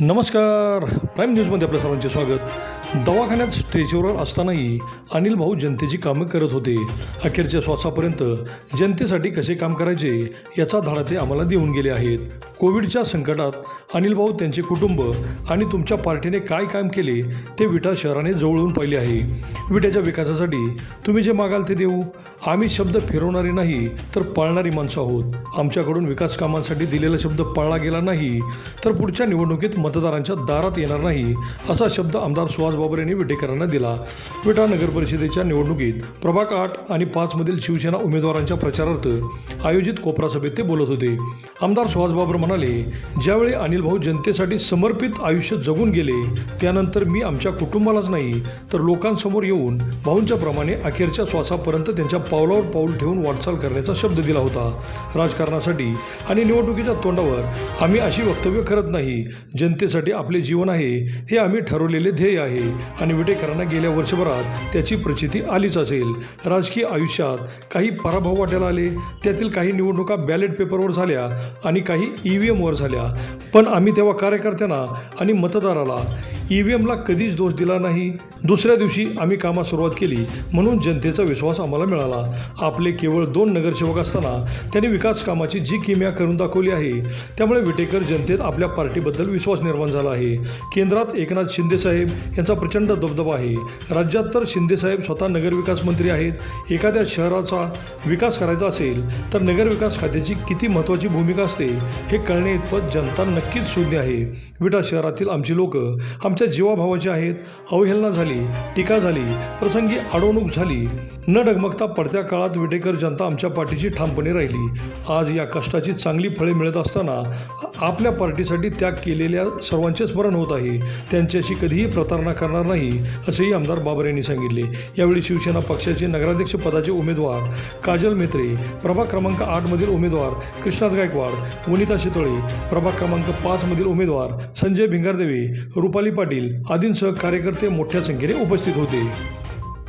नमस्कार. प्राईम न्यूजमध्ये आपल्या सर्वांचे स्वागत. दवाखान्यात स्ट्रेचरवर असतानाही अनिल भाऊ जनतेची कामं करत होते. अखेरच्या श्वासापर्यंत जनतेसाठी कसे काम करायचे याचा धाडा ते आम्हाला देऊन गेले आहेत. कोविडच्या संकटात अनिल भाऊ त्यांचे कुटुंब आणि तुमच्या पार्टीने काय काम केले ते विटा शहराने जवळून पाहिले आहे. विट्याच्या विकासासाठी तुम्ही जे मागाल ते देऊ. आम्ही शब्द फिरवणारे नाही तर पाळणारी माणसं आहोत. आमच्याकडून विकास कामांसाठी दिलेला शब्द पाळला गेला नाही तर पुढच्या निवडणुकीत मतदारांच्या दारात येणार नाही असा शब्द आमदार सुहास बाबर यांनी विटेकरांना दिला. विटा नगर परिषदेच्या निवडणुकीत प्रभाग आठ आणि पाचमधील शिवसेना उमेदवारांच्या प्रचारार्थ आयोजित कोपरा सभेत ते बोलत होते. आमदार सुहास बाबर म्हणाले ज्यावेळी अनिल भाऊ जनतेसाठी समर्पित आयुष्य जगून गेले त्यानंतर मी आमच्या कुटुंबालाच नाही तर लोकांसमोर येऊन भाऊंच्या प्रमाणे अखेरच्या श्वासापर्यंत त्यांच्या पावलावर पाऊल ठेवून वाटचाल करण्याचा शब्द दिला होता. राजकारणासाठी आणि निवडणुकीच्या तोंडावर आम्ही अशी वक्तव्य करत नाही जनतेसाठी आपले जीवन आहे हे आम्ही ठरवलेले ध्येय आहे आणि विटेकरांना गेल्या वर्षभरात त्याची प्रचिती आलीच असेल. राजकीय आयुष्यात काही पराभव वाटायला आले त्यातील काही निवडणुका बॅलेट पेपरवर झाल्या आणि काही ई व्ही एमवर झाल्या. पण आम्ही तेव्हा कार्यकर्त्यांना आणि मतदाराला ई व्ही एमला कधीच दोष दिला नाही. दुसऱ्या दिवशी आम्ही कामास सुरुवात केली म्हणून जनतेचा विश्वास आम्हाला मिळाला. आपले केवळ दोन नगरसेवक असताना त्यांनी विकास कामाची जी किमया करून दाखवली आहे त्यामुळे विटेकर जनतेत आपल्या पार्टीबद्दल विश्वास निर्माण झाला आहे. केंद्रात एकनाथ शिंदेसाहेब यांचा प्रचंड दबदबा आहे. राज्यात तर शिंदेसाहेब स्वतः नगरविकास मंत्री आहेत. एखाद्या शहराचा विकास करायचा असेल तर नगरविकास खात्याची किती महत्त्वाची भूमिका असते हे कळणे इतपत जनता नक्कीच शून्य आहे. विटा शहरातील आमची लोक आमच्या जीवाभावाची आहेत. अवहेलना झाली टीका झाली प्रसंगी अडवणूक झाली. न डगमगता पडत्या काळात विटेकर जनता आमच्या पाठीची ठामपणे राहिली. आज या कष्टाची चांगली फळे मिळत असताना आपल्या पार्टीसाठी त्याग केलेल्या सर्वांचे स्मरण होत आहे. त्यांच्याशी कधीही प्रतारणा करणार नाही असेही आमदार बाबर यांनी सांगितले. यावेळी शिवसेना पक्षाचे नगराध्यक्ष पदाचे उमेदवार काजल मेत्रे प्रभाग क्रमांक आठमधील उमेदवार कृष्णात गायकवाड वनिता शितोळे प्रभाग क्रमांक पाचमधील उमेदवार संजय भिंगारदेवे रुपाली पाटील आदींसह कार्यकर्ते मोठ्या संख्येने उपस्थित होते.